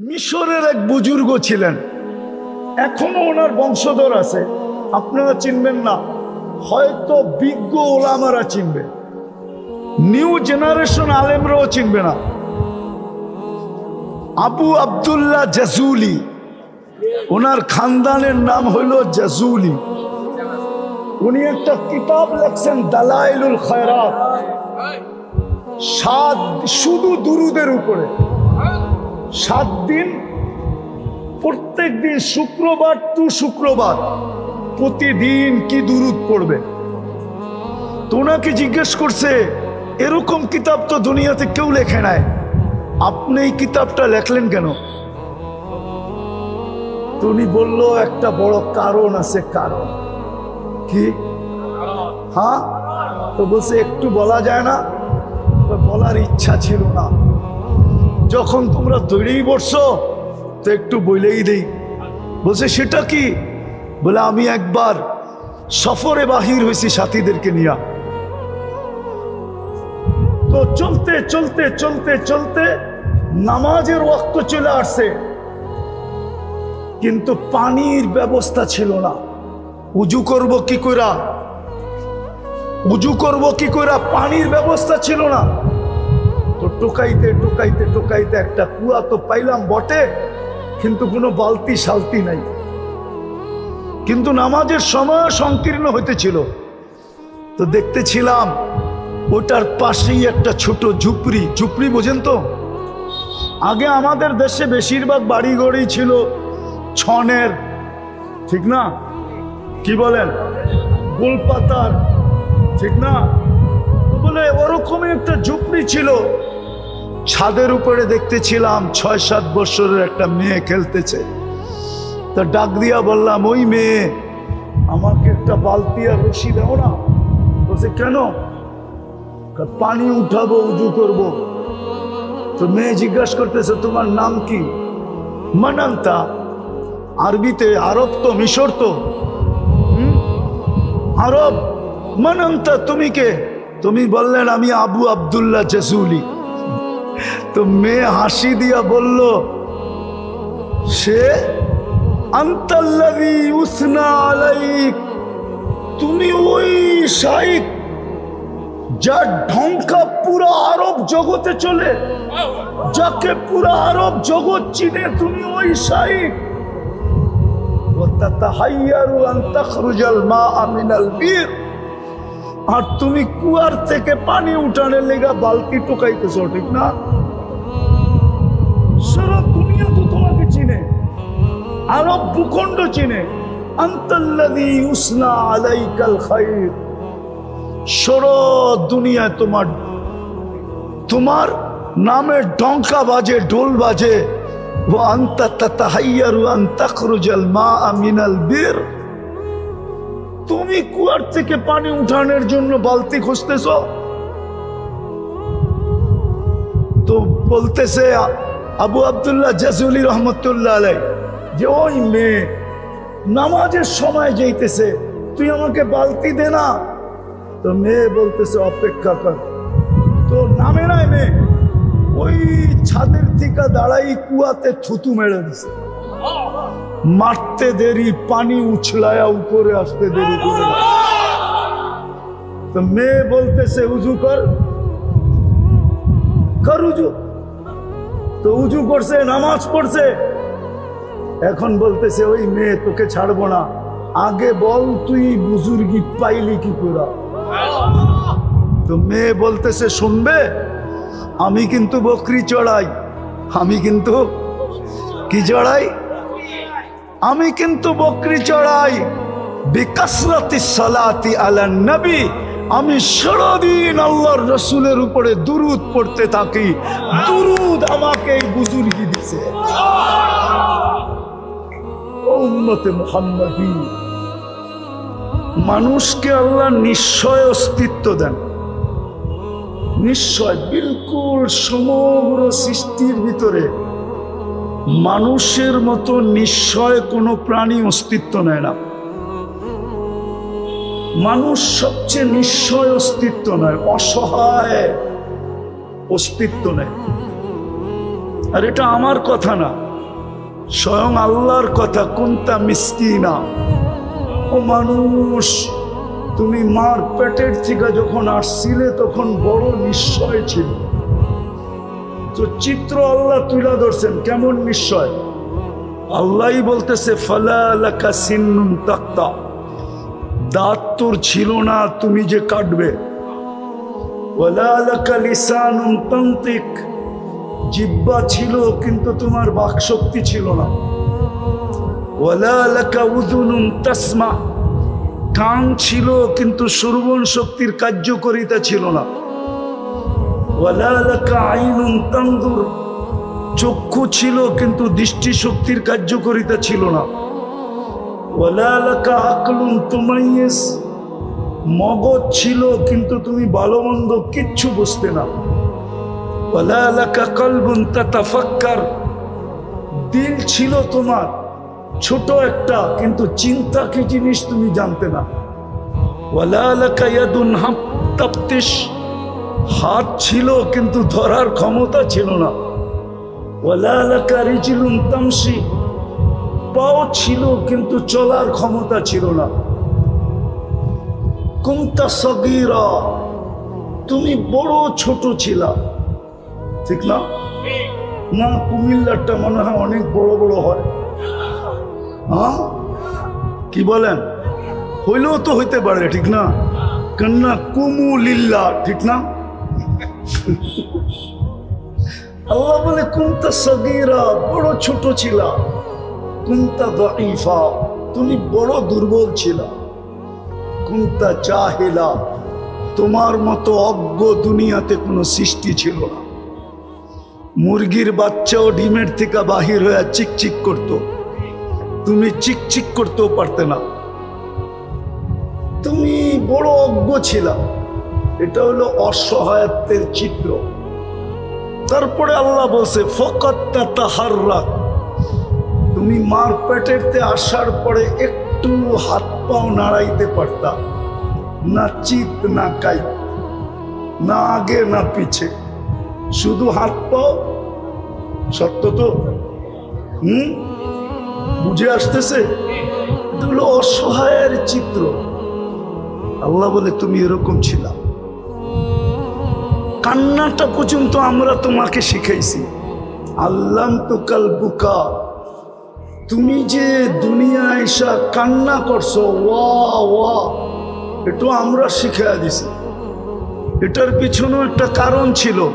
মিশরের এক বুজুর্গ ছিলেন। এখনও ওনার বংশধর আছে। আপনারা চিনবেন না। হয়তো বিজ্ঞ ওলামারা চিনবে। নিউ জেনারেশন আলেমরাও চিনবে না। আবু আব্দুল্লাহ জাজুলি। ওনার খানদানের নাম হইল জাজুলি। উনি একটা কিতাব লেখছেন, দালাইলুল খয়রাত। সাত, শুধু দুরুদের উপরে। সাত দিন, প্রত্যেক দিন শুক্রবার টু শুক্রবার, প্রতিদিন কি দুরুদ পড়বে? তো ওনাকে জিজ্ঞেস করছে, এরকম কিতাব তো দুনিয়াতে কেউ লেখে নাই। আপনি এই কিতাবটা লেখলেন কেন? তো উনি বলল, একটা বড় কারণ আছে কারণ। কি? হ্যাঁ? তো বলছে, একটু বলা যায় না? বলার ইচ্ছা ছিল না। যখন তোমরা তৈরিই বসছো, তো একটু বলেই দেই। বলছে, সেটা কি? বলে, আমি একবার সফরে বাহির হয়েছি সাথীদেরকে নিয়ে। তো চলতে চলতে চলতে চলতে নামাজের ওয়াক্ত চলে আসছে। কিন্তু পানির ব্যবস্থা ছিল না। উজু করব কি কইরা? উজু করব কি কইরা? পানির ব্যবস্থা ছিল না। টোকাইতে টোকাইতে টোকাইতে একটা কুয়া তো পাইলাম বটে, কিন্তু কোনো বালতি সালতি নাই। কিন্তু নামাজের সময় সংকীর্ণ হইতেছিল। তো দেখতেছিলাম, ওটার পাশেই একটা ছোট ঝুপড়ি। ঝুপড়ি বোঝেন তো? আগে আমাদের দেশে বেশিরভাগ বাড়ি ঘড়ি ছিল ছনের, ঠিক না? কি বলেন? গোলপাতার, ঠিক না? বলে ওরকমই একটা ঝুপড়ি ছিল। ছাদের উপরে দেখতেছিলাম ছয় সাত বছরের একটা মেয়ে খেলতেছে। তা ডাক দিয়া বললাম, ওই মেয়ে, আমাকে একটা বালতি আর রশি দাও না। বলছে, কেন? পানি উঠাবো, উজু করব। তো মেয়ে জিজ্ঞাসা করতেছে, তোমার নাম কি? মানান্তা, আরবিতে আরব তো, মিশর তো? আরব, মানান্তা, তুমি কে? তুমি বললেন, আমি আবু আব্দুল্লাহ জসুলি। তো মেয়ে হাসি দিয়া বলল, সে তুমি ওই শাইক যা ঢঙ্কা পুরা আরব জগতে চলে, যাকে পুরা আরব জগৎ চিনে তুমি ওই শাইক আর তুমি কুয়ার থেকে পানি উঠানে লেগা বালতি টোকাইতেছ, ঠিক না? আরব ভূখণ্ড চিনে সরো দুনিয়ায় তোমার তোমার নামের ডঙ্কা বাজে ডোল বাজে ও মা আমিনাল বীর তুমি কুয়ার থেকে পানি উঠানোর জন্য বালতি খুঁজতেছ? তো বলতেছে আবু আবদুল্লাহ জাজুলি রহমতুল্লাহ আলাই যে ওই মেয়ে, নামাজের সময় যাইতেছে, তুই আমাকে বালতি দে না। তো মেয়ে বলতেছে, অপেক্ষা কর। তো নামে নাই মেয়ে, ওই ছাদের থেকে দাঁড়াই কুয়াতে থুতু মেরে দিছে। মারতে দেরি, পানি উছলায়া উপরে আসতে দেরি করে তো মেয়ে বলতেছে, উজু কর। কর উজু। তো উজু করছে, নামাজ পড়ছে। এখন বলতেছে, ওই মেয়ে, তোকে ছাড়বো না। আগে বল, তুই বুজুর্গি পাইলি কি করে? তো মেয়ে বলতেছে, শুনবে? আমি কিন্তু বকরি চড়াই। আমি কিন্তু কি চড়াই? আমি কিন্তু বকরি চড়াই। বিকাসরাতি সালাতি আলা নবী। আমি সারাদিন আল্লাহর রসুলের উপরে দুরুদ পড়তে থাকি। দুরুদ আমাকে বুজুর্গি দিছে। মুহাম্মাদী। মানুষকে আল্লাহ নিশ্চয় অস্তিত্ব দেন। নিশ্চয়, বিলকুল সমগ্র সৃষ্টির ভিতরে মানুষের মতো নিশ্চয় কোনো প্রাণী অস্তিত্ব নেয় না। মানুষ সবচেয়ে নিশ্চয় অস্তিত্ব নয়, অসহায় অস্তিত্ব নেয়। আর এটা আমার কথা না। স্বয়ং আল্লাহর কথা কোনটা মিসকিনা? ও মানুষ, তুমি মার পেটের থেকে যখন আসছিলে, তখন বড় নিশ্চয় ছিল। তো চিত্র আল্লাহ তুলে ধরছেন, কেমন নিশ্চয়? আল্লাহই বলতেছে ফালালাকা সিন্নুন তাক্তা। দাঁত তোর ছিল না, তুমি যে কাটবে। ওয়ালালাকা লিসানুন তান্তিক। জিব্বা ছিল, কিন্তু তোমার বাকশক্তি ছিল না। তাসমা। কান ছিল, কিন্তু শক্তির কার্যকরিতা ছিল না। আইনুন তানদুর চক্ষু ছিল, কিন্তু দৃষ্টি শক্তির কার্যকরিতা ছিল না। মগজ ছিল, কিন্তু তুমি ভালো মন্দ কিচ্ছু বুঝতে না। দিল ছিল তোমার, ছোট একটা, কিন্তু চিন্তা কি জিনিস তুমি জানতে না। হাত ছিল, কিন্তু ধরার ক্ষমতা ছিল না। তামশি। পাও ছিল, কিন্তু চলার ক্ষমতা ছিল না। কুমতা সগীরা। তুমি বড় ছোট ছিলা। ঠিক না? না, কুমিল্লারটা মনে হয় অনেক বড় বড় হয়। হ্যাঁ? কি বলেন? হইলেও তো হইতে পারে, ঠিক না? কন্যা কুমুলিল্লা, ঠিক না? আল্লাহ বলে, কুন্তা সগীরা, বড় ছোট ছিলা। কুন্তা দাইফা তুমি বড় দুর্বল ছিলা। কুন্তা জাহেলা, তোমার মতো অজ্ঞ দুনিয়াতে কোনো সৃষ্টি ছিল না। মুরগির বাচ্চাও ডিমের থেকে বাহির হয়ে চিকচিক করত। তুমি চিকচিক করতেও পারতে না। তুমি বড় অজ্ঞ ছিলা। এটা হলো অসহায়ত্বের চিত্র। তারপরে আল্লাহ বলছে ফকত্তা তাহার তুমি মার পেটেরতে আসার পরে একটু হাত পাও নাড়াইতে পারতা। না চিত, না কাই না আগে, না পিছে। শুধু হাত পাও সত্য তো? হুম? বুঝে আসতেছে? এগুলো অসহায়ের চিত্র। আল্লাহ বলে, তুমি এরকম ছিলা। কান্নাটা পর্যন্ত আমরা তোমাকে শিখাইছি। আল্লাম তো কাল বুকা। তুমি যে দুনিয়া এসা কান্না করছ ওয়া ওয়া এটা আমরা শিখাইয়া দিছি। এটার পিছনেও একটা কারণ ছিল।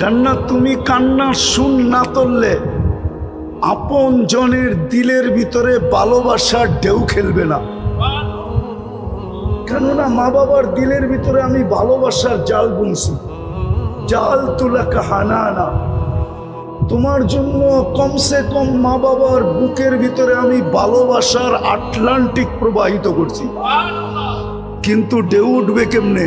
কেননা তুমি কান্না শুন না তুললে আপন জনের দিলের ভিতরে ভালোবাসার ঢেউ খেলবে না। কেননা মা বাবার দিলের ভিতরে আমি ভালোবাসার জাল বুনছি। জাল তুলা কাহানা না তোমার জন্য কমসে কম মা বাবার বুকের ভিতরে আমি ভালোবাসার আটলান্টিক প্রবাহিত করছি। কিন্তু ঢেউ উঠবে কেমনে?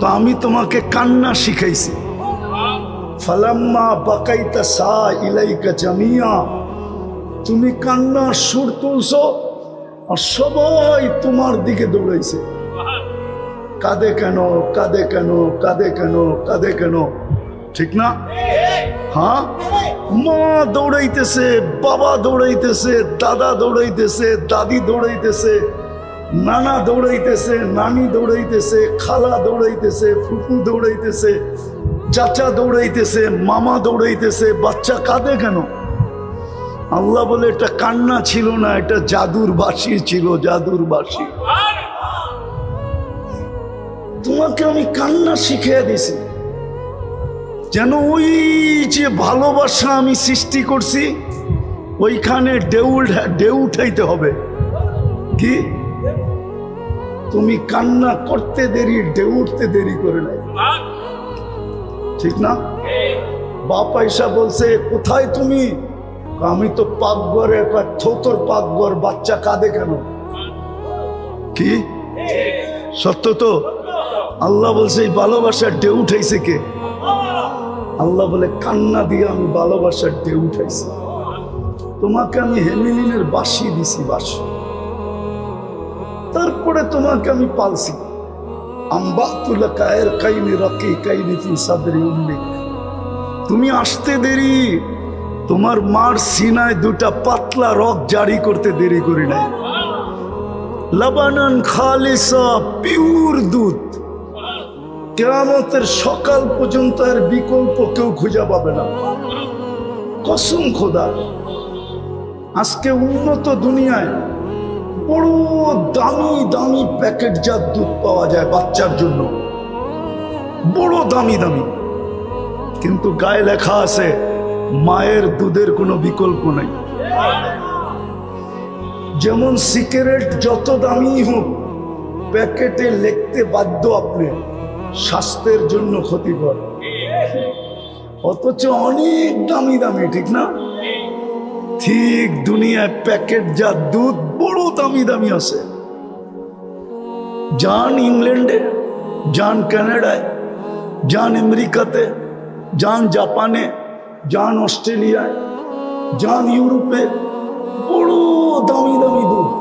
তো আমি তোমাকে কান্না শিখাইছি। ফালাম্মা বাকাইতা সা ইলাইকা জামিয়া। তুমি কান্নার সুর তুলছো আর সবাই তোমার দিকে দৌড়াইছে। কাঁদে কেন কাঁদে কেন কাঁদে কেন কাঁদে কেন? ঠিক না? হ্যাঁ? মা দৌড়াইতেছে, বাবা দৌড়াইতেছে, দাদা দৌড়াইতেছে, দাদি দৌড়াইতেছে, নানা দৌড়াইতেছে, নানি দৌড়াইতেছে, খালা দৌড়াইতেছে, ফুফু দৌড়াইতেছে। চাচা দৌড়াইতেছে, মামা দৌড়াইতেছে, বাচ্চা কাঁদে কেন? আল্লাহ বলে, এটা কান্না ছিল না, এটা জাদুর বাসি ছিল জাদুর বাসি তোমাকে আমি কান্না শিখিয়ে দিছি। যেন ওই যে ভালোবাসা আমি সৃষ্টি করছি, ওইখানে ঢেউ ঢেউ উঠাইতে হবে। কি? তুমি কান্না করতে দেরি, ঢেউ উঠতে দেরি করে নাই। ঠিক না? বাপ পয়সা বলছে, কোথায় তুমি? আমি তো পাকঘরে থোতর পাকঘর, বাচ্চা কাঁদে কেন? কি? সত্য তো? আল্লাহ বলছে, এই ভালোবাসার ঢেউ উঠাইছে কে? আল্লাহ বলে, কান্না দিয়ে আমি ভালোবাসার ঢেউ উঠাইছি। তোমাকে আমি হেমিলিনের বাসি দিছি বাসি তারপরে তোমাকে আমি পালছি। আম্বাতুল কায়ের কাইনি রকি কাইনি ফি সাদরি উল্লেখ তুমি আসতে দেরি, তোমার মার সিনায় দুটা পাতলা রক জারি করতে দেরি করি নাই। লাবানান খালিসা পিউর দুধ। কেরামতের সকাল পর্যন্ত এর বিকল্প কেউ খুঁজে পাবে না। কসম খোদা, আজকে উন্নত দুনিয়ায় বড় দামি দামি প্যাকেট প্যাকেটজাত দুধ পাওয়া যায় বাচ্চার জন্য। বড় দামি দামি। কিন্তু গায়ে লেখা আছে, মায়ের দুধের কোনো বিকল্প নাই। যেমন সিগারেট যত দামি হোক, প্যাকেটে লিখতে বাধ্য আপনি, স্বাস্থ্যের জন্য ক্ষতিকর। অথচ অনেক দামি দামি, ঠিক না? ঠিক দুনিয়ায় প্যাকেট যা দুধ দামি দামি আছে। যান ইংল্যান্ডে যান কানাডায় যান আমেরিকাতে যান জাপানে যান অস্ট্রেলিয়ায় যান ইউরোপে বড় দামি দামি দুধ।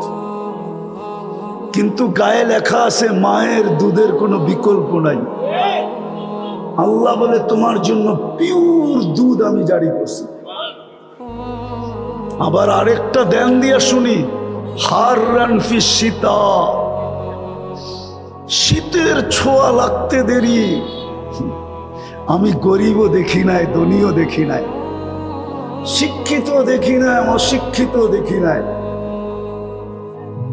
কিন্তু গায়ে লেখা আছে, মায়ের দুধের কোনো বিকল্প নাই। আল্লাহ বলে, তোমার জন্য পিওর দুধ আমি জারি করছি। আবার আরেকটা দেন দিয়া শুনি হার রান শীতা। শীতের ছোঁয়া লাগতে দেরি। আমি গরিবও দেখি নাই, ধনীও দেখি নাই শিক্ষিত দেখি নাই অশিক্ষিত দেখি নাই,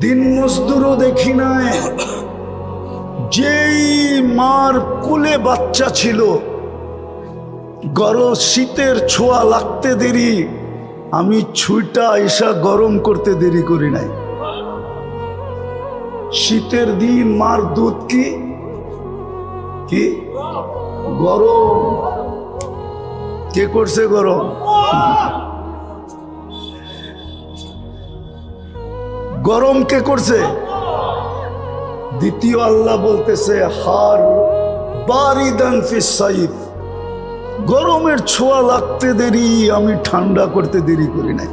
দিন মজদুরও দেখি নাই। যেই মার কুলে বাচ্চা ছিল গরম শীতের ছোঁয়া লাগতে দেরি। আমি ছুইটা এসা গরম করতে দেরি করি নাই। শীতের দিন মার দুধ কি? কি? গরম। কে করছে গরম? গরম কে করছে? দ্বিতীয় আল্লাহ বলতেছে, হার বারিদান ফি সাইফ। গরমের ছোঁয়া লাগতে দেরি, আমি ঠান্ডা করতে দেরি করি নাই।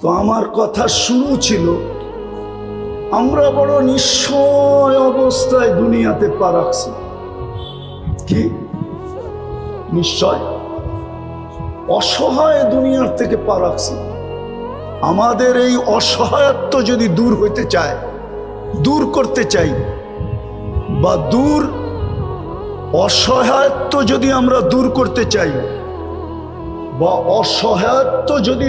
তো আমার কথা শুরু ছিল, আমরা বড় নিশ্চয় অবস্থায় দুনিয়াতে পা রাখছি। কি? নিশ্চয় অসহায় দুনিয়ার থেকে পা রাখছি। আমাদের এই অসহায়ত্ব যদি দূর হইতে চায়, দূর করতে চাই, বা দূর অসহায়ত্ব যদি আমরা দূর করতে চাই বা অসহায়ত্ব যদি